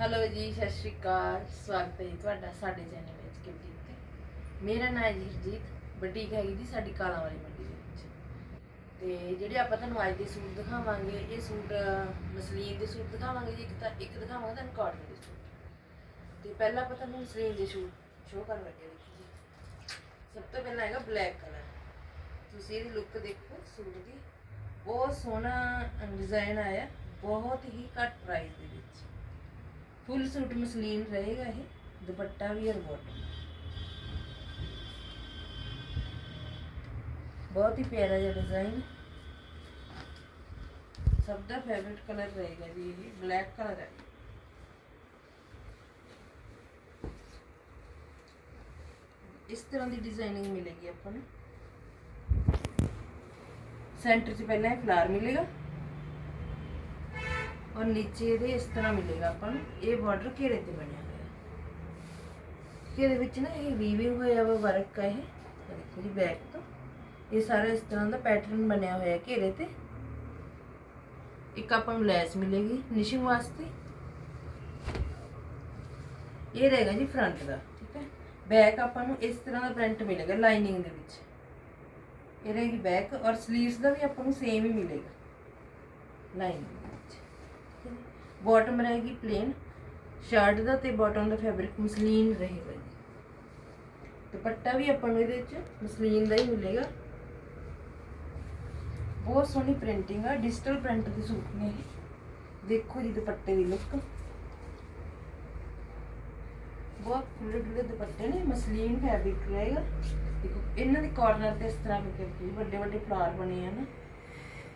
Hello ਜੀ, ਸਤਿ ਸ਼੍ਰੀ ਅਕਾਲ। ਸਵਾਗਤ ਹੈ ਜੀ ਤੁਹਾਡਾ ਸਾਡੇ ਚੈਨਲ ਵਿੱਚ ਕਿਵਟੀ ਤੇ ਮੇਰਾ ਨਾਮ ਹੈ ਜੀ ਹਰਜੀਤ, ਬੁਟੀਕ ਹੈਗੀ ਜੀ ਸਾਡੀ ਕਾਲਾਂ ਵਾਲੀ ਮੰਡੀ ਦੇ ਵਿੱਚ। ਤੇ ਜਿਹੜੇ ਆਪਾਂ ਤੁਹਾਨੂੰ ਅੱਜ ਦੇ ਸੂਟ ਦਿਖਾਵਾਂਗੇ, ਇਹ ਸੂਟ ਮਸਲੀਨ ਦੇ ਸੂਟ ਦਿਖਾਵਾਂਗੇ ਜੀ, ਇੱਕ ਤਾਂ ਇੱਕ ਦਿਖਾਵਾਂਗੇ ਤੁਹਾਨੂੰ ਕਾਟਨ ਦੇ ਸੂਟ। ਤੇ ਪਹਿਲਾਂ ਆਪਾਂ ਤੁਹਾਨੂੰ ਮਸਲੀਨ ਦੇ ਸੂਟ ਸ਼ੋਅ ਕਰਨ ਲੱਗੇ ਦੇਖੀ ਜੀ। ਸਭ ਤੋਂ ਪਹਿਲਾਂ ਹੈਗਾ ਬਲੈਕ ਕਲਰ ਤੁਸੀਂ ਇਹਦੀ ਲੁੱਕ ਦੇਖੋ, ਸੂਟ ਦੀ। ਬਹੁਤ ਸੋਹਣਾ ਡਿਜ਼ਾਈਨ ਆਇਆ, ਬਹੁਤ ਹੀ ਘੱਟ ਪ੍ਰਾਈਸ ਦੇ ਵਿੱਚ। ਫੁੱਲ ਸੂਟ ਮਸਲੀਨ ਰਹੇਗਾ ਇਹ ਦੁਪੱਟਾ ਵੀ ਔਰ ਬੋਟਮ ਬਹੁਤ ਹੀ ਪਿਆਰਾ ਜਿਹਾ ਡਿਜ਼ਾਈਨ ਸਭ ਦਾ ਫੇਵਰਿਟ ਕਲਰ ਰਹੇਗਾ ਜੀ ਇਹ ਬਲੈਕ ਕਲਰ ਹੈ ਇਸ ਤਰ੍ਹਾਂ ਦੀ ਡਿਜ਼ਾਈਨਿੰਗ ਮਿਲੇਗੀ ਆਪਾਂ ਨੂੰ ਸੈਂਟਰ 'ਚ ਪਹਿਲਾਂ ਇਹ ਫਲਾਰ ਮਿਲੇਗਾ ਔਰ ਨੀਚੇ ਇਹਦੇ ਇਸ ਤਰ੍ਹਾਂ ਮਿਲੇਗਾ ਆਪਾਂ ਨੂੰ ਇਹ ਬਾਰਡਰ ਘੇਰੇ ਤੇ ਬਣਿਆ ਹੋਇਆ ਘੇਰੇ ਵਿੱਚ ਨਾ ਇਹ ਵੀਵਿੰਗ ਹੋਇਆ ਵਾ ਵਰਕ ਹੈ ਇਹ ਆਹ ਦੇਖੋ ਜੀ ਬੈਕ ਤੋਂ ਇਹ ਸਾਰਾ ਇਸ ਤਰ੍ਹਾਂ ਦਾ ਪੈਟਰਨ ਬਣਿਆ ਹੋਇਆ ਘੇਰੇ ਤੇ ਇੱਕ ਆਪਾਂ ਨੂੰ ਲੈਸ ਮਿਲੇਗੀ ਨਿਸ਼ਿੰਗ ਵਾਸਤੇ ਇਹ ਰਹੇਗਾ ਜੀ ਫਰੰਟ ਦਾ ਠੀਕ ਹੈ ਬੈਕ ਆਪਾਂ ਨੂੰ ਇਸ ਤਰ੍ਹਾਂ ਦਾ ਪ੍ਰਿੰਟ ਮਿਲੇਗਾ ਲਾਈਨਿੰਗ ਦੇ ਵਿੱਚ ਇਹ ਰਹੇਗੀ ਬੈਕ ਔਰ ਸਲੀਵਸ ਦਾ ਵੀ ਆਪਾਂ ਨੂੰ ਸੇਮ ਹੀ ਮਿਲੇਗਾ ਲਾਈਨਿੰਗ ਦੇ ਵਿੱਚ ਬਾਟਮ ਰਹੇਗੀ ਪਲੇਨ, ਸ਼ਰਟ ਦਾ ਤੇ ਬਾਟਮ ਦਾ ਫੈਬਰਿਕ ਮਸਲੀਨ ਰਹੇਗਾ ਜੀ। ਦੁਪੱਟਾ ਵੀ ਆਪਾਂ ਨੂੰ ਇਹਦੇ ਵਿੱਚ ਮਸਲੀਨ ਦਾ ਹੀ ਮਿਲੇਗਾ। ਬਹੁਤ ਸੋਹਣੀ ਪ੍ਰਿੰਟਿੰਗ ਆ ਡਿਜੀਟਲ ਪ੍ਰਿੰਟ ਦੇ ਸੂਟ ਨੇ ਦੇਖੋ ਜੀ ਦੁਪੱਟੇ ਦੀ ਲੁੱਕ ਬਹੁਤ ਖੁੱਲੇ ਖੁੱਲੇ ਦੁਪੱਟੇ ਨੇ, ਮਸਲੀਨ ਫੈਬਰਿਕ ਰਹੇਗਾ। ਦੇਖੋ, ਇਹਨਾਂ ਦੇ ਕਾਰਨਰ ਤੇ ਇਸ ਤਰ੍ਹਾਂ ਕਰਕੇ ਵੱਡੇ ਵੱਡੇ ਫਲਾਰ ਬਣੇ ਆ ਨਾ।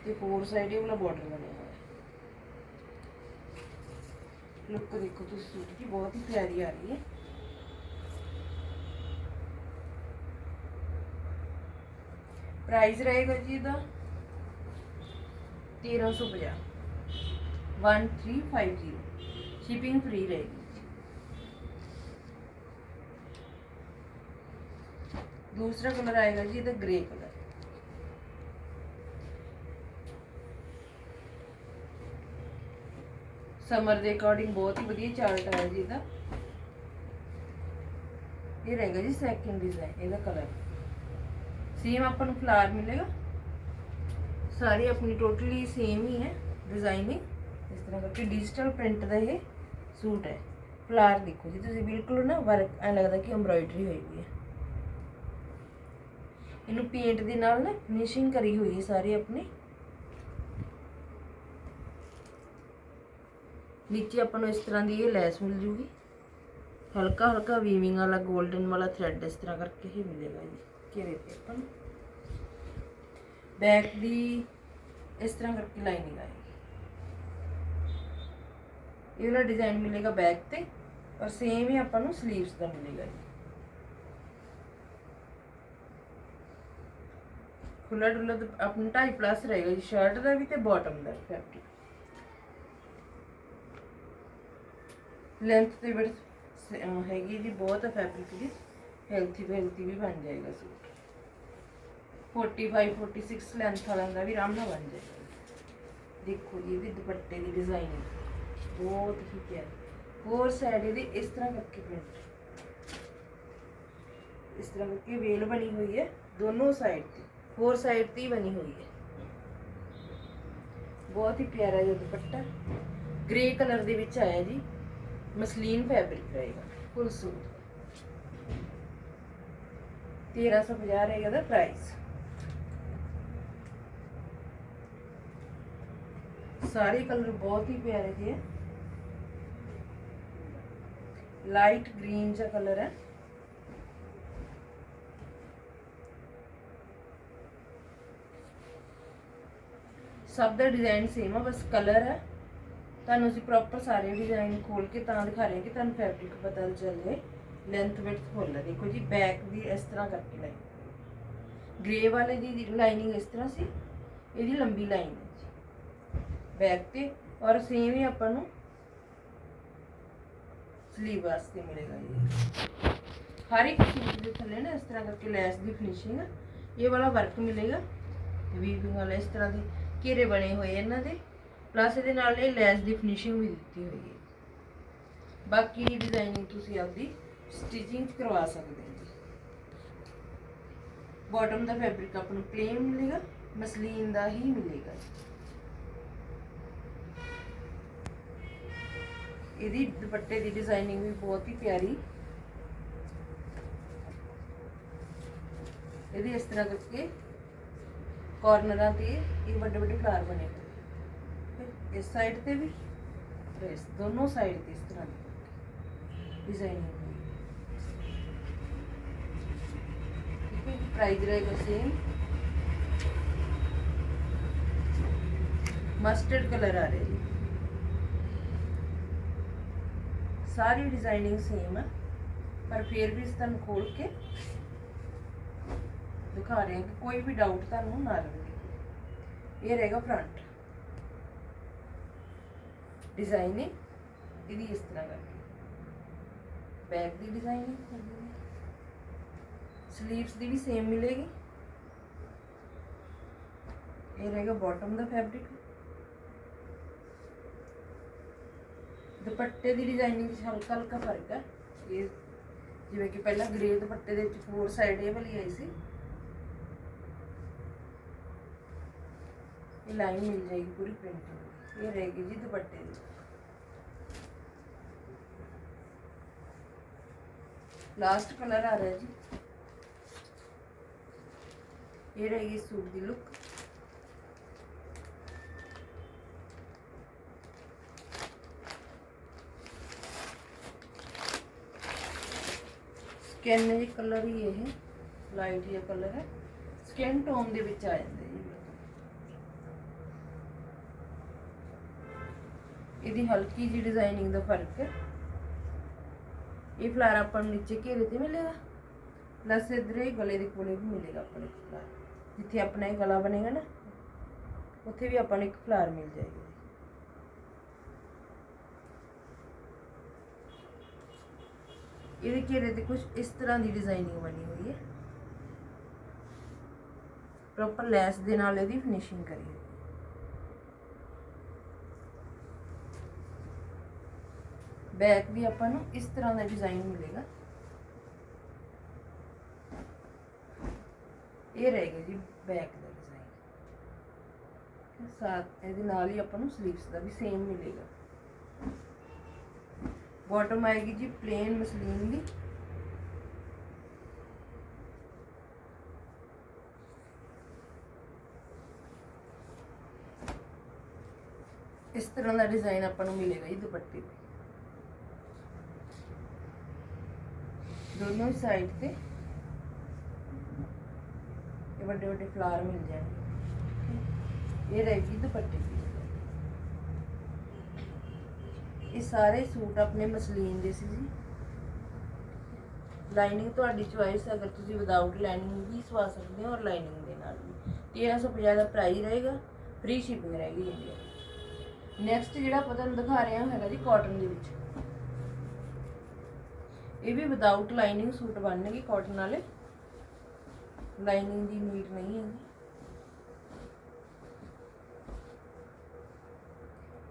ਤੇ ਫੋਰ ਸਾਈਡ ਇਹ ਵਾਲਾ ਬਾਰਡਰ ਬਣਿਆ ਹੋਇਆ। लुक को देखो तो सूट की बहुत ही प्यारी आ रही है। प्राइस रहेगा जी इधर तेरह सौ पचास। One three five zero shipping free रहेगी। दूसरा कलर आएगा जी इधर ग्रे कलर ਸਮਰ ਦੇ ਅਕੋਰਡਿੰਗ ਬਹੁਤ ਹੀ ਵਧੀਆ ਚਾਰਟ ਆਇਆ ਜੀ ਇਹਦਾ। ਇਹ ਰਹੇਗਾ ਜੀ ਸੈਕਿੰਡ ਡਿਜ਼ਾਈਨ ਇਹਦਾ ਕਲਰ ਸੇਮ ਆਪਾਂ ਨੂੰ ਫਲਾਰ ਮਿਲੇਗਾ। ਸਾਰੀ ਆਪਣੀ ਟੋਟਲੀ ਸੇਮ ਹੀ ਹੈ ਡਿਜ਼ਾਈਨਿੰਗ ਇਸ ਤਰ੍ਹਾਂ ਕਰਕੇ ਡਿਜੀਟਲ ਪ੍ਰਿੰਟ ਦਾ ਇਹ ਸੂਟ ਹੈ। ਫਲਾਰ ਦੇਖੋ ਜੀ, ਤੁਸੀਂ ਬਿਲਕੁਲ ਨਾ ਵਰਕ ਐ ਲੱਗਦਾ ਕਿ ਐਮਬ੍ਰਾਇਡਰੀ ਹੋਈ ਵੀ ਹੈ। ਇਹਨੂੰ ਪੇਂਟ ਦੇ ਨਾਲ ਨਾ ਫਿਨਿਸ਼ਿੰਗ ਕਰੀ ਹੋਈ ਹੈ ਸਾਰੀ ਆਪਣੀ। ਨੀਚੇ ਆਪਾਂ ਨੂੰ ਇਸ ਤਰ੍ਹਾਂ ਦੀ ਇਹ ਲੈਸ ਮਿਲ ਜੂਗੀ। ਹਲਕਾ ਹਲਕਾ ਵੀਵਿੰਗ ਵਾਲਾ 골ਡਨ ਵਾਲਾ ਥ੍ਰੈਡ ਇਸ ਤਰ੍ਹਾਂ ਕਰਕੇ ਹੀ ਮਿਲੇਗਾ ਜੀ। ਘੇਰੇ ਤੇ ਆਪਾਂ ਬੈਕ ਦੀ ਇਸ ਤਰ੍ਹਾਂ ਕਰਕੇ ਲਾਈਨਿੰਗ ਆਏਗੀ। ਇਹ ਵਾਲਾ ਡਿਜ਼ਾਈਨ ਮਿਲੇਗਾ ਬੈਕ ਤੇ, ਔਰ ਸੇਮ ਹੀ ਆਪਾਂ ਨੂੰ ਸਲੀਵਸ ਦਾ ਮਿਲੇਗਾ ਜੀ। ਖੁੱਲਾ ਡੁੱਲਾ ਤਾਂ ਆਪਣਾ 2.5 ਪਲੱਸ ਰਹੇਗਾ ਜੀ ਸ਼ਰਟ ਦਾ ਵੀ ਤੇ ਬਾਟਮ ਦਾ ਫੈਬਰਿਕ ਲੈਂਥ ਤੇ ਵਿਡਥ ਹੈਗੀ ਜੀ ਬਹੁਤ ਫੈਬਰਿਕ ਦੀ। ਹੈਲਥੀ ਹੈਲਥੀ ਵੀ ਬਣ ਜਾਏਗਾ ਸੂਟ 45 46 ਲੈਂਥ ਵਾਲਾ ਦਾ ਵੀ ਆਰਾਮ ਨਾਲ ਬਣ ਜਾਏਗਾ। ਦੇਖੋ ਜੀ, ਇਹਦੀ ਦੁਪੱਟੇ ਦੀ ਡਿਜ਼ਾਈਨ ਬਹੁਤ ਹੀ ਪਿਆਰੀ। ਹੋਰ ਸਾਈਡ ਇਹਦੀ ਇਸ ਤਰ੍ਹਾਂ ਕਰਕੇ ਪ੍ਰਿੰਟ ਇਸ ਤਰ੍ਹਾਂ ਕਰਕੇ ਵੇਲ ਬਣੀ ਹੋਈ ਹੈ ਦੋਨੋਂ ਸਾਈਡ ਤੇ। ਹੋਰ ਸਾਈਡ ਤੇ ਬਣੀ ਹੋਈ ਹੈ। ਬਹੁਤ ਹੀ ਪਿਆਰਾ ਜਿਹਾ ਦੁਪੱਟਾ। ਗ੍ਰੇ ਕਲਰ ਦੇ ਵਿੱਚ ਆਇਆ ਜੀ। ਮਸਲੀਨ ਫੈਬਰਿਕ ਰਹੇਗਾ ਫੁੱਲ ਸੂਟ 1350 ਰਹੇਗਾ ਦਾ ਪ੍ਰਾਈਸ ਸਾਰੇ ਕਲਰ ਬਹੁਤ ਹੀ ਪਿਆਰੇ ਜਿਹੇ ਹੈ ਲਾਈਟ ਗ੍ਰੀਨ ਜਿਹਾ ਕਲਰ ਹੈ ਸਭ ਦਾ ਡਿਜ਼ਾਈਨ ਸੇਮ ਆ ਬਸ ਕਲਰ ਹੈ ਤੁਹਾਨੂੰ ਅਸੀਂ ਪ੍ਰੋਪਰ ਸਾਰੇ ਡਿਜ਼ਾਈਨ ਖੋਲ ਕੇ ਤਾਂ ਦਿਖਾ ਰਹੇ ਹਾਂ ਕਿ ਤੁਹਾਨੂੰ ਫੈਬਰਿਕ ਪਤਾ ਚੱਲ। ਲੈਂਥ ਵਿਡਥ ਖੋਲ ਦੇਖੋ ਜੀ ਬੈਕ ਵੀ ਇਸ ਤਰ੍ਹਾਂ ਕਰਕੇ ਲਾਈ ਗ੍ਰੇ ਵਾਲੇ ਦੀ ਲਾਈਨਿੰਗ ਇਸ ਤਰ੍ਹਾਂ ਸੀ, ਇਹਦੀ ਲੰਬੀ ਲਾਈਨ ਹੈ ਜੀ। ਬੈਕ ਤੇ ਔਰ ਸੇਮ ਹੀ ਆਪਾਂ ਨੂੰ ਸਲੀਵ ਵਾਸਤੇ ਮਿਲੇਗਾ ਜੀ। ਹਰ ਇੱਕ ਸੂਟ ਦੇ ਥੱਲੇ ਨਾ ਇਸ ਤਰ੍ਹਾਂ ਕਰਕੇ ਲੈਸ ਦੀ ਫਿਨਿਸ਼ਿੰਗ ਇਹ ਵਾਲਾ ਵਰਕ ਮਿਲੇਗਾ। ਵੀਵਿੰਗ ਵਾਲਾ ਇਸ ਤਰ੍ਹਾਂ ਦੇ ਘੇਰੇ ਬਣੇ ਹੋਏ ਇਹਨਾਂ ਦੇ। ਪਲੱਸ ਇਹਦੇ ਨਾਲ ਇਹ ਲੈਸ ਦੀ ਫਿਨਿਸ਼ਿੰਗ ਵੀ ਦਿੱਤੀ ਹੋਈ ਹੈ। ਬਾਕੀ ਡਿਜ਼ਾਈਨਿੰਗ ਤੁਸੀਂ ਆਪਦੀ ਸਟਿਚਿੰਗ ਕਰਵਾ ਸਕਦੇ ਹੋ ਜੀ। ਬਾਟਮ ਦਾ ਫੈਬਰਿਕ ਆਪਾਂ ਨੂੰ ਪਲੇਨ ਮਿਲੇਗਾ, ਮਸਲੀਨ ਦਾ ਹੀ ਮਿਲੇਗਾ। ਇਹਦੀ ਦੁਪੱਟੇ ਦੀ ਡਿਜ਼ਾਈਨਿੰਗ ਵੀ ਬਹੁਤ ਹੀ ਪਿਆਰੀ। ਇਹਦੀ ਇਸ ਤਰ੍ਹਾਂ ਕਰਕੇ ਕਾਰਨਰਾਂ ਤੇ ਇਹ ਵੱਡੇ ਵੱਡੇ ਫਲਾਰ ਬਣੇ। ਇਸ ਸਾਈਡ ਤੇ ਵੀ ਤੇ ਇਸ ਦੋਨੋਂ ਸਾਈਡ ਤੇ ਇਸ ਤਰ੍ਹਾਂ ਦੀ ਡਿਜ਼ਾਈਨਿੰਗ ਹੋਈ ਠੀਕ ਹੈ ਪ੍ਰਾਈਸ ਰਹੇਗਾ ਸੇਮ ਮਸਟਰਡ ਕਲਰ ਆ ਰਿਹਾ ਜੀ ਸਾਰੀ ਡਿਜ਼ਾਈਨਿੰਗ ਸੇਮ ਹੈ ਪਰ ਫਿਰ ਵੀ ਇਸ ਤੁਹਾਨੂੰ ਖੋਲ ਕੇ ਦਿਖਾ ਰਹੇ ਹਾਂ ਕਿ ਕੋਈ ਵੀ ਡਾਊਟ ਤੁਹਾਨੂੰ ਨਾ ਰਹੇ ਇਹ ਰਹੇਗਾ ਫਰੰਟ ਡਿਜ਼ਾਈਨਿੰਗ ਇਹਦੀ ਇਸ ਤਰ੍ਹਾਂ ਕਰਕੇ ਬੈਕ ਦੀ ਡਿਜ਼ਾਈਨਿੰਗ ਸਲੀਵਸ ਦੀ ਵੀ ਸੇਮ ਮਿਲੇਗੀ ਇਹ ਰਹੇਗਾ ਬਾਟਮ ਦਾ ਫੈਬਰਿਕ ਦੁਪੱਟੇ ਦੀ ਡਿਜ਼ਾਈਨਿੰਗ ਵਿੱਚ ਹਲਕਾ ਹਲਕਾ ਫ਼ਰਕ ਹੈ ਇਹ ਜਿਵੇਂ ਕਿ ਪਹਿਲਾਂ ਗ੍ਰੇ ਦੁਪੱਟੇ ਦੇ ਵਿੱਚ ਫੋਰ ਸਾਈਡ ਇਹ ਵਾਲੀ ਆਈ ਸੀ ਇਹ ਲਾਈਨ ਮਿਲ ਜਾਏਗੀ ਪੂਰੀ ਪ੍ਰਿੰਟ ਇਹ ਰਹੇਗੀ ਜੀ ਦੁਪੱਟੇ ਦੀ ਲਾਸਟ ਕਲਰ ਆ ਰਿਹਾ ਜੀ ਇਹ ਰਹੇਗੀ ਸੂਟ ਦੀ ਲੁੱਕ ਸਕਿਨ ਦੀ ਕਲਰ ਹੀ ਇਹ ਲਾਈਟ ਜਿਹਾ ਕਲਰ ਹੈ ਸਕਿਨ ਟੋਨ ਦੇ ਵਿੱਚ ਆ ਜਾਂਦੇ ਇਹਦੀ ਹਲਕੀ ਜੀ ਡਿਜ਼ਾਈਨਿੰਗ ਦਾ ਫ਼ਰਕ ਹੈ। ਇਹ ਫਲਾਰ ਆਪਾਂ ਨੂੰ ਨੀਚੇ ਘੇਰੇ ਤੇ ਮਿਲੇਗਾ। ਪਲੱਸ ਇਧਰੇ ਗਲੇ ਦੇ ਕੋਲੇ ਵੀ ਮਿਲੇਗਾ ਆਪਾਂ ਨੂੰ ਫਲਾਰ ਜਿੱਥੇ ਆਪਣਾ ਇਹ ਗਲਾ ਬਣੇਗਾ ਨਾ, ਉੱਥੇ ਵੀ ਆਪਾਂ ਨੂੰ ਇੱਕ ਫਲਾਰ ਮਿਲ ਜਾਏਗਾ। ਇਹਦੇ ਘੇਰੇ ਤੇ ਕੁਝ ਇਸ ਤਰ੍ਹਾਂ ਦੀ ਡਿਜ਼ਾਈਨਿੰਗ ਬਣੀ ਹੋਈ ਹੈ। ਪ੍ਰੋਪਰ ਲੈਸ ਦੇ ਨਾਲ ਇਹਦੀ ਫਿਨਿਸ਼ਿੰਗ ਕਰੀ ਹੋਈ ਹੈ ਬੈਕ ਵੀ ਆਪਾਂ ਨੂੰ ਇਸ ਤਰ੍ਹਾਂ ਦਾ ਡਿਜ਼ਾਈਨ ਮਿਲੇਗਾ। ਇਹ ਰਹੇਗਾ ਜੀ ਬੈਕ ਦਾ ਡਿਜ਼ਾਈਨ ਸਾਥ ਇਹਦੇ ਨਾਲ ਹੀ ਆਪਾਂ ਨੂੰ ਸਲੀਵਸ ਦਾ ਵੀ ਸੇਮ ਮਿਲੇਗਾ। ਬਾਟਮ ਆਏਗੀ ਜੀ ਪਲੇਨ ਮਸਲੀਨ ਦੀ। ਇਸ ਤਰ੍ਹਾਂ ਦਾ ਡਿਜ਼ਾਈਨ ਆਪਾਂ ਨੂੰ ਮਿਲੇਗਾ ਜੀ ਦੁਪੱਟੇ ਤੇ। ਦੋਨੋਂ ਸਾਈਡ ਤੇ ਇਹ ਵੱਡੇ ਵੱਡੇ ਫਲਾਰ ਮਿਲ ਜਾਣਗੇ। ਇਹ ਰਹੇਗੀ ਦੁਪੱਟੇ ਦੀ। ਇਹ ਸਾਰੇ ਸੂਟ ਆਪਣੇ ਮਸਲੀਨ ਦੇ ਸੀ ਜੀ। ਲਾਈਨਿੰਗ ਤੁਹਾਡੀ ਚੁਆਇਸ ਅਗਰ ਤੁਸੀਂ ਵਿਦਆਊਟ ਲਾਈਨਿੰਗ ਵੀ ਸਵਾ ਸਕਦੇ ਹੋ ਔਰ ਲਾਈਨਿੰਗ ਦੇ ਨਾਲ ਵੀ। 1350 ਦਾ ਪ੍ਰਾਈਸ ਰਹੇਗਾ ਫ੍ਰੀ ਸ਼ਿਪਿੰਗ ਰਹੇਗੀ ਇੰਡੀਆ ਨੈਕਸਟ ਜਿਹੜਾ ਆਪਾਂ ਤੁਹਾਨੂੰ ਦਿਖਾ ਰਹੇ ਹਾਂ ਹੈਗਾ ਜੀ ਕਾਟਨ ਦੇ ਵਿੱਚ। ਇਹ ਵੀ ਵਿਦਆਊਟ ਲਾਈਨਿੰਗ ਸੂਟ ਬਣਨਗੇ ਕਾਟਨ ਵਾਲੇ। ਲਾਈਨਿੰਗ ਦੀ ਨੀਡ ਨਹੀਂ ਹੈ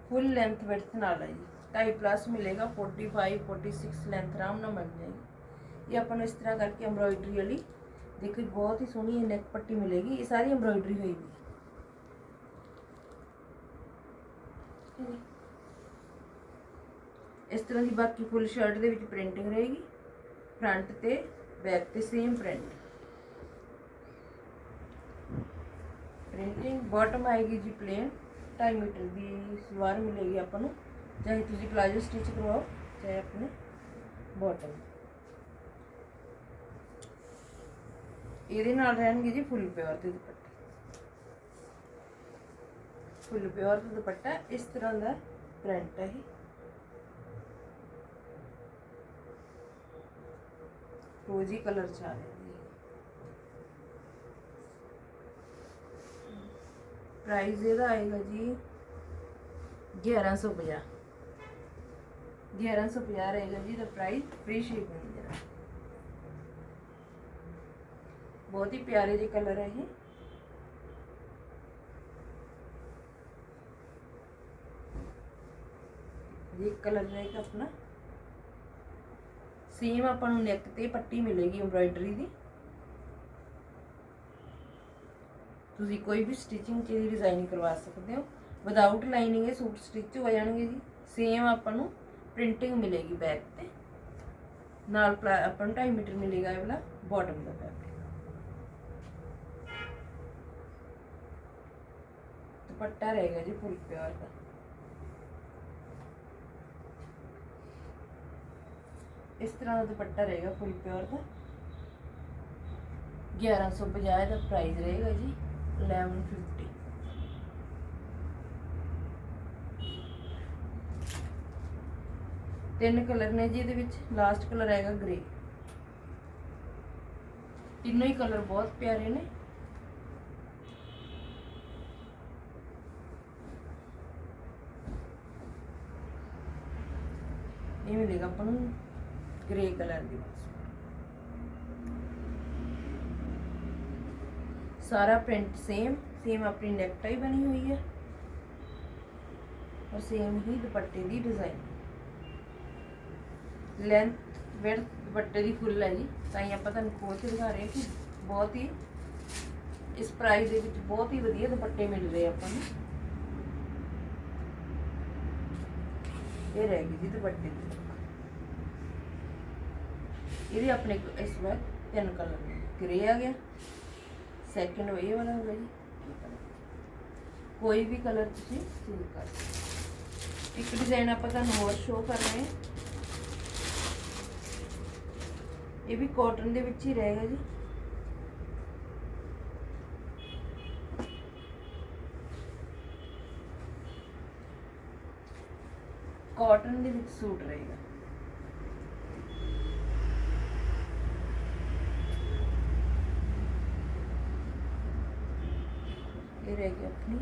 ਫੁੱਲ ਲੈਂਥ ਵਿਡਥ ਨਾਲ ਹੈ ਜੀ। 2.5 ਪਲੱਸ ਮਿਲੇਗਾ 45 46 ਲੈਂਥ ਆਰਾਮ ਨਾਲ ਮਿਲ ਜਾਏਗੀ। ਇਹ ਆਪਾਂ ਨੂੰ ਇਸ ਤਰ੍ਹਾਂ ਕਰਕੇ ਐਮਬ੍ਰੋਇਡਰੀ ਵਾਲੀ ਦੇਖੋ ਜੀ, ਬਹੁਤ ਹੀ ਸੋਹਣੀ ਇਹ ਨੈਕ ਪੱਟੀ ਮਿਲੇਗੀ। ਇਹ ਸਾਰੀ ਐਮਬ੍ਰੋਇਡਰੀ ਹੋਈ ਵੀ ਇਸ ਤਰ੍ਹਾਂ ਦੀ ਬਾਕੀ ਫੁੱਲ ਸ਼ਰਟ ਦੇ ਵਿੱਚ ਪ੍ਰਿੰਟਿੰਗ ਰਹੇਗੀ। ਫਰੰਟ ਤੇ ਬੈਕ ਤੇ ਸੇਮ ਪ੍ਰਿੰਟ ਪ੍ਰਿੰਟਿੰਗ ਬਾਟਮ ਆਏਗੀ ਜੀ ਪਲੇਨ 2.5 ਮੀਟਰ ਦੀ ਸਲਵਾਰ ਮਿਲੇਗੀ ਆਪਾਂ ਨੂੰ। ਚਾਹੇ ਤੁਸੀਂ ਪਲਾਜੋ ਸਟਿਚ ਕਰਵਾਓ, ਚਾਹੇ ਆਪਣੇ ਬਾਟਮ ਇਹਦੇ ਨਾਲ ਰਹਿਣਗੇ ਜੀ ਫੁੱਲ ਪਿਓਰ ਦੇ ਦੁਪੱਟਾ। ਫੁੱਲ ਪਿਓਰ ਦਾ ਦੁਪੱਟਾ ਇਸ ਤਰ੍ਹਾਂ ਦਾ ਪ੍ਰਿੰਟ ਹੈ ਇਹ ਰੋਜੀ ਕਲਰ ਚ ਆ ਰਿਹਾ ਜੀ ਪ੍ਰਾਈਸ ਇਹਦਾ ਆਏਗਾ ਜੀ 1150 1150 ਰਹੇਗਾ ਜੀ ਦਾ ਪ੍ਰਾਈਸ ਫ੍ਰੀ ਸ਼ਿਪਿੰਗ ਜਰਾ ਬਹੁਤ ਹੀ ਪਿਆਰੇ ਜਿਹੇ ਕਲਰ ਹੈ ਇਹ ये कलर रहेगा अपना ਸੇਮ ਆਪਾਂ ਨੂੰ ਨੈਕ ਤੇ ਪੱਟੀ ਮਿਲੇਗੀ ਐਮਬ੍ਰਾਇਡਰੀ ਦੀ। ਤੁਸੀਂ ਕੋਈ ਵੀ ਸਟਿਚਿੰਗ ਚ ਦੀ ਡਿਜ਼ਾਈਨ ਕਰਵਾ ਸਕਦੇ ਹੋ। ਵਿਦਆਊਟ ਲਾਈਨਿੰਗ ਇਹ ਸੂਟ ਸਟਿਚ ਹੋ ਜਾਣਗੇ ਜੀ। ਸੇਮ ਆਪਾਂ ਨੂੰ ਪ੍ਰਿੰਟਿੰਗ ਮਿਲੇਗੀ ਬੈਕ ਤੇ। ਨਾਲ ਪਲਾ- ਆਪਾਂ ਨੂੰ 2.5 ਮੀਟਰ ਮਿਲੇਗਾ ਇਹ ਵਾਲਾ ਬਾਟਮ ਦਾ ਫੈਬਰਿਕ ਦੁਪੱਟਾ ਰਹੇਗਾ ਜੀ, ਫੁੱਲ ਪਿਓਰ ਦਾ। ਇਸ ਤਰ੍ਹਾਂ ਦਾ ਦੁਪੱਟਾ ਰਹੇਗਾ ਫੁੱਲ ਪਿਓਰ ਦਾ। 1150 ਦਾ ਪ੍ਰਾਈਸ ਰਹੇਗਾ ਜੀ 1150 ਤਿੰਨ ਕਲਰ ਨੇ ਜੀ ਇਹਦੇ ਵਿੱਚ ਲਾਸਟ ਕਲਰ ਆਏਗਾ ਗ੍ਰੇ ਤਿੰਨੋਂ ਹੀ ਕਲਰ ਬਹੁਤ ਪਿਆਰੇ ਨੇ। ਇਹ ਮਿਲੇਗਾ ਆਪਾਂ ਨੂੰ। ਗ੍ਰੇ ਕਲਰ ਦੀ ਸਾਰਾ ਪ੍ਰਿੰਟ ਸੇਮ ਸੇਮ ਆਪਣੀ ਨੈਕਟਾਈ ਬਣੀ ਹੋਈ ਹੈ। ਔਰ ਸੇਮ ਹੀ ਦੁਪੱਟੇ ਦੀ ਡਿਜ਼ਾਈਨ ਲੈਂਥ ਵਿਡਥ ਦੁਪੱਟੇ ਦੀ ਫੁੱਲ ਹੈ ਜੀ। ਤਾਂ ਹੀ ਆਪਾਂ ਤੁਹਾਨੂੰ ਖੋਲ ਕੇ ਦਿਖਾ ਰਹੇ ਹਾਂ ਕਿ ਬਹੁਤ ਹੀ, ਇਸ ਪ੍ਰਾਈਸ ਦੇ ਵਿੱਚ ਬਹੁਤ ਹੀ ਵਧੀਆ ਦੁਪੱਟੇ ਮਿਲ ਰਹੇ ਆਪਾਂ ਨੂੰ। ਇਹ ਰਹਿ ਗਈ ਜੀ ਦੁਪੱਟੇ ਦੀ। ਇਹਦੇ ਆਪਣੇ ਕੋਲ ਇਸ ਵਾਰ ਤਿੰਨ ਕਲਰ ਨੇ। ਗ੍ਰੇ ਆ ਗਿਆ। ਸੈਕਿੰਡ ਇਹ ਵਾਲਾ ਹੋਗਾ ਜੀ। ਕੋਈ ਵੀ ਕਲਰ ਤੁਸੀਂ ਚੂਜ਼ ਕਰ ਸਕਦੇ ਇੱਕ ਡਿਜ਼ਾਈਨ ਆਪਾਂ ਤੁਹਾਨੂੰ ਹੋਰ ਸ਼ੋ ਕਰ ਰਹੇ ਹਾਂ। ਇਹ ਵੀ ਕਾਟਨ ਦੇ ਵਿੱਚ ਹੀ ਰਹੇਗਾ ਜੀ। ਕਾਟਨ ਦੇ ਵਿੱਚ ਸੂਟ ਰਹੇਗਾ। ਇਹ ਰਹੇਗੀ ਆਪਣੀ।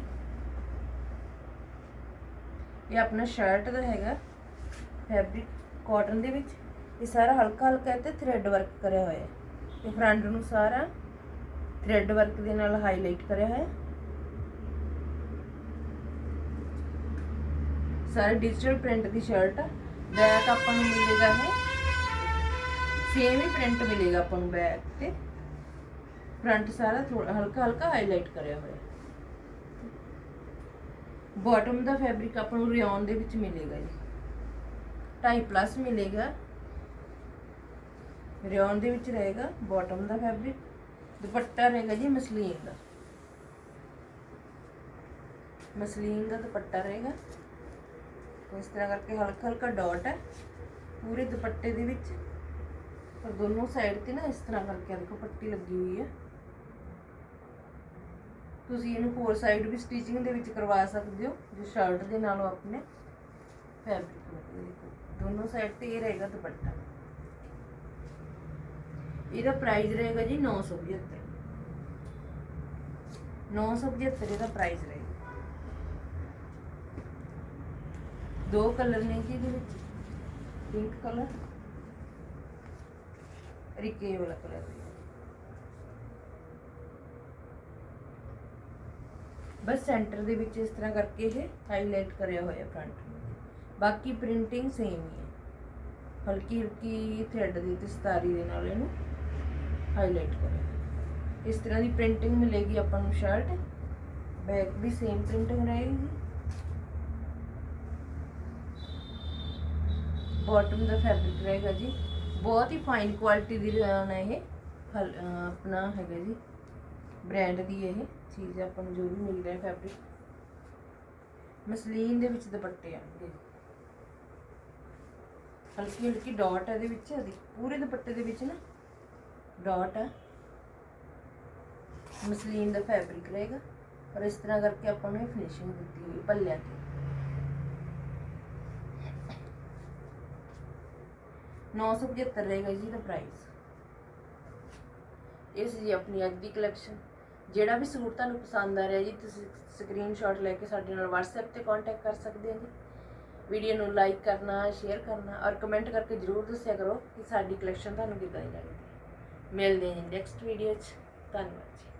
ਇਹ ਆਪਣਾ ਸ਼ਰਟ ਦਾ ਹੈਗਾ ਫੈਬਰਿਕ ਕਾਟਨ ਦੇ ਵਿੱਚ। ਇਹ ਸਾਰਾ ਹਲਕਾ ਹਲਕਾ ਤੇ ਥ੍ਰੈਡ ਵਰਕ ਕਰਿਆ ਹੋਇਆ ਹੈ। ਤੇ ਫਰੰਟ ਨੂੰ ਸਾਰਾ ਥ੍ਰੈਡ ਵਰਕ ਦੇ ਨਾਲ ਹਾਈਲਾਈਟ ਕਰਿਆ ਹੋਇਆ ਹੈ। ਸਾਰਾ ਡਿਜੀਟਲ ਪ੍ਰਿੰਟ ਦੀ ਸ਼ਰਟ ਆ। ਬੈਕ ਆਪਾਂ ਨੂੰ ਮਿਲੇਗਾ ਇਹ। ਸੇਮ ਹੀ ਪ੍ਰਿੰਟ ਮਿਲੇਗਾ ਆਪਾਂ ਨੂੰ ਬੈਕ ਤੇ। ਫਰੰਟ ਸਾਰਾ ਹਲਕਾ ਹਲਕਾ ਹਾਈਲਾਈਟ ਕਰਿਆ ਹੋਇਆ ਬਾਟਮ ਦਾ ਫੈਬਰਿਕ ਆਪਾਂ ਨੂੰ ਰਿਓਨ ਦੇ ਵਿੱਚ ਮਿਲੇਗਾ ਜੀ। 2.5 ਪਲੱਸ ਮਿਲੇਗਾ। ਰਿਓਨ ਦੇ ਵਿੱਚ ਰਹੇਗਾ ਬਾਟਮ ਦਾ ਫੈਬਰਿਕ। ਦੁਪੱਟਾ ਰਹੇਗਾ ਜੀ ਮਸਲੀਨ ਦਾ। ਮਸਲੀਨ ਦਾ ਦੁਪੱਟਾ ਰਹੇਗਾ। ਇਸ ਤਰ੍ਹਾਂ ਕਰਕੇ ਹਲਕਾ ਹਲਕਾ ਡਾਟ ਹੈ। ਪੂਰੇ ਦੁਪੱਟੇ ਦੇ ਵਿੱਚ। ਪਰ ਦੋਨੋਂ ਸਾਈਡ ਤੇ ਨਾ ਇਸ ਤਰ੍ਹਾਂ ਕਰਕੇ ਦੇਖੋ ਪੱਟੀ ਲੱਗੀ ਹੋਈ ਹੈ। ਤੁਸੀਂ ਇਹਨੂੰ ਫੋਰ ਸਾਈਡ ਵੀ ਸਟਿਚਿੰਗ ਦੇ ਵਿੱਚ ਕਰਵਾ ਸਕਦੇ ਹੋ, ਜੋ ਸ਼ਰਟ ਦੇ ਨਾਲੋਂ ਆਪਣੇ ਫੈਬਰਿਕ ਦੋਨੋਂ ਸਾਈਡ ਤੇ ਇਹ ਰਹੇਗਾ ਦੁਪੱਟਾ। ਇਹਦਾ ਪ੍ਰਾਈਸ ਰਹੇਗਾ ਜੀ 975 975 ਇਹਦਾ ਪ੍ਰਾਈਸ ਰਹੇਗਾ। ਦੋ ਕਲਰ ਨੇ ਜੀ ਇਹਦੇ ਵਿੱਚ ਪਿੰਕ ਕਲਰ ਰਿਕੇ ਵਾਲਾ ਕਲਰ ਬਸ ਸੈਂਟਰ ਦੇ ਵਿੱਚ ਇਸ ਤਰ੍ਹਾਂ ਕਰਕੇ ਇਹ ਹਾਈਲਾਈਟ ਕਰਿਆ ਹੋਇਆ ਫਰੰਟ ਬਾਕੀ ਪ੍ਰਿੰਟਿੰਗ ਸੇਮ ਹੀ ਹੈ। ਹਲਕੀ ਹਲਕੀ ਥ੍ਰੈਡ ਦੀ ਤੇ ਸਤਾਰੀ ਦੇ ਨਾਲ ਇਹਨੂੰ ਹਾਈਲਾਈਟ ਕਰਿਆ ਇਸ ਤਰ੍ਹਾਂ ਦੀ ਪ੍ਰਿੰਟਿੰਗ ਮਿਲੇਗੀ ਆਪਾਂ ਨੂੰ ਸ਼ਰਟ ਬੈਕ ਵੀ ਸੇਮ ਪ੍ਰਿੰਟਿੰਗ ਰਹੇਗੀ। ਬਾਟਮ ਦਾ ਫੈਬਰਿਕ ਰਹੇਗਾ ਜੀ। ਬਹੁਤ ਹੀ ਫਾਈਨ ਕੁਆਲਿਟੀ ਦੀ ਰਿਆਨ ਇਹ। ਹਲ- ਆਪਣਾ ਹੈਗਾ ਜੀ। ਬ੍ਰਾਂਡ ਦੀ ਇਹ। ਚੀਜ਼ ਆਪਾਂ ਨੂੰ ਜੋ ਵੀ ਮਿਲ ਰਿਹਾ ਫੈਬਰਿਕ ਮਸਲੀਨ ਦੇ ਵਿੱਚ ਦੁਪੱਟੇ ਆਣਗੇ ਹਲਕੀ ਹਲਕੀ ਡਾਟ ਇਹਦੇ ਵਿੱਚ, ਇਹਦੀ ਪੂਰੇ ਦੁਪੱਟੇ ਦੇ ਵਿੱਚ ਨਾ ਡਾਟ ਹੈ ਮਸਲੀਨ ਦਾ ਫੈਬਰਿਕ ਰਹੇਗਾ ਔਰ ਇਸ ਤਰ੍ਹਾਂ ਕਰਕੇ ਆਪਾਂ ਨੂੰ ਇਹ ਫਿਨਿਸ਼ਿੰਗ ਦਿੱਤੀ ਹੋਈ ਪੱਲਿਆਂ ਤੇ। 975 ਰਹੇਗਾ ਜੀ ਦਾ ਪ੍ਰਾਈਸ ਇਸ ਜੀ ਆਪਣੀ ਅੱਜ ਦੀ ਕਲੈਕਸ਼ਨ ਜਿਹੜਾ ਵੀ ਸੂਟ ਤੁਹਾਨੂੰ ਪਸੰਦ ਆ ਰਿਹਾ ਜੀ, ਤੁਸੀਂ ਸਕਰੀਨਸ਼ਾਟ ਲੈ ਕੇ ਸਾਡੇ ਨਾਲ WhatsApp ਤੇ ਕੰਟੈਕਟ ਕਰ ਸਕਦੇ ਹੋ ਜੀ। ਵੀਡੀਓ ਨੂੰ ਲਾਈਕ ਕਰਨਾ ਸ਼ੇਅਰ ਕਰਨਾ ਔਰ ਕਮੈਂਟ ਕਰਕੇ ਜਰੂਰ ਦੱਸਿਆ ਕਰੋ ਕਿ ਸਾਡੀ ਕਲੈਕਸ਼ਨ ਤੁਹਾਨੂੰ ਕਿੱਦਾਂ ਦੀ ਲੱਗਦੀ ਮਿਲਦੇ ਹਾਂ ਜੀ ਨੈਕਸਟ ਵੀਡੀਓ 'ਚ। ਧੰਨਵਾਦ ਜੀ।